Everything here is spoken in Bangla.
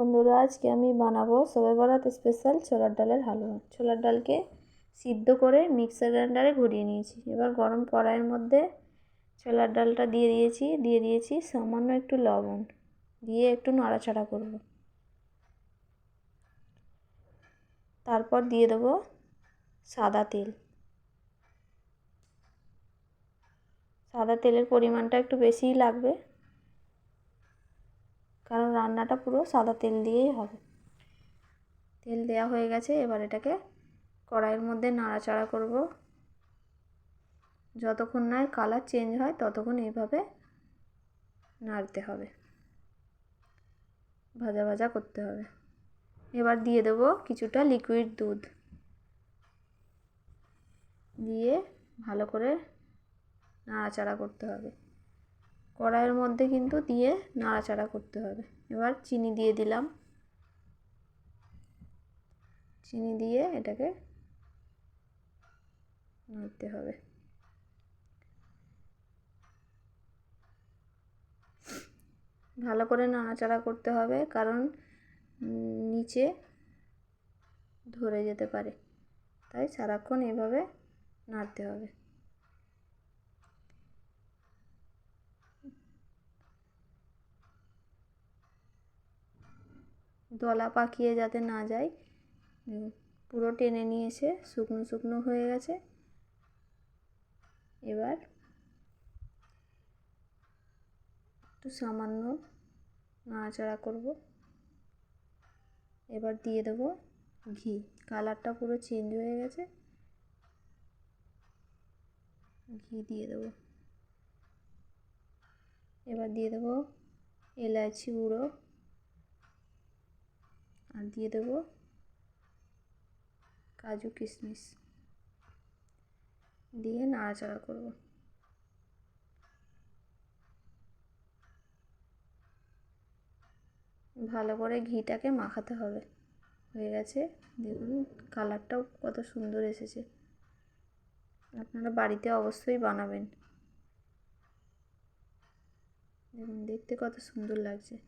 বন্ধুরা, আজকে আমি বানাবো সবে বরাত স্পেশাল ছোলার ডালের হালুয়া। ছোলার ডালকে সিদ্ধ করে মিক্সার গ্রাইন্ডারে ঘুরিয়ে নিয়েছি। এবার গরম কড়াইয়ের মধ্যে ছোলার ডালটা দিয়ে দিয়েছি। দিয়ে দিয়েছি সামান্য একটু লবণ। দিয়ে একটু নাড়াচাড়া করব। তারপর দিয়ে দেবো সাদা তেল। সাদা তেলের পরিমাণটা একটু বেশিই লাগবে। রান্নাটা পুরো সাদা তেল দিয়েই হবে। তেল দেওয়া হয়ে গেছে, এবার এটাকে কড়াইয়ের মধ্যে নাড়াচাড়া করব। যতক্ষণ না কালার চেঞ্জ হয়, ততক্ষণ এইভাবে নাড়তে হবে। ভাজা ভাজা করতে হবে। এবার দিয়ে দেবো কিছুটা লিকুইড দুধ। দিয়ে ভালো করে নাড়াচাড়া করতে হবে। কড়াইয়ের মধ্যে কিন্তু দিয়ে নাড়াচাড়া করতে হবে। এবার চিনি দিয়ে দিলাম। চিনি দিয়ে এটাকে নাড়তে হবে। ভালো করে নাড়াচাড়া করতে হবে, কারণ নিচে ধরে যেতে পারে। তাই সারাক্ষণ এভাবে নাড়তে হবে। দলা পাকিয়ে যাতে না যায়। পুরো টেনে নিয়েছে, শুকনো শুকনো হয়ে গেছে। এবার একটু সামান্য নাড়াচাড়া করব। এবার দিয়ে দেবো ঘি। কালারটা পুরো চেঞ্জ হয়ে গেছে। ঘি দিয়ে দেবো। এবার দিয়ে দেবো এলাচি গুঁড়ো। আর দিয়ে দেবো কাজু কিশমিশ। দিয়ে নাড়াচাড়া করব। ভালো করে ঘিটাকে মাখাতে হবে। হয়ে গেছে। দেখুন, কালারটাও কত সুন্দর এসেছে। আপনারা বাড়িতে অবশ্যই বানাবেন। দেখুন, দেখতে কত সুন্দর লাগছে।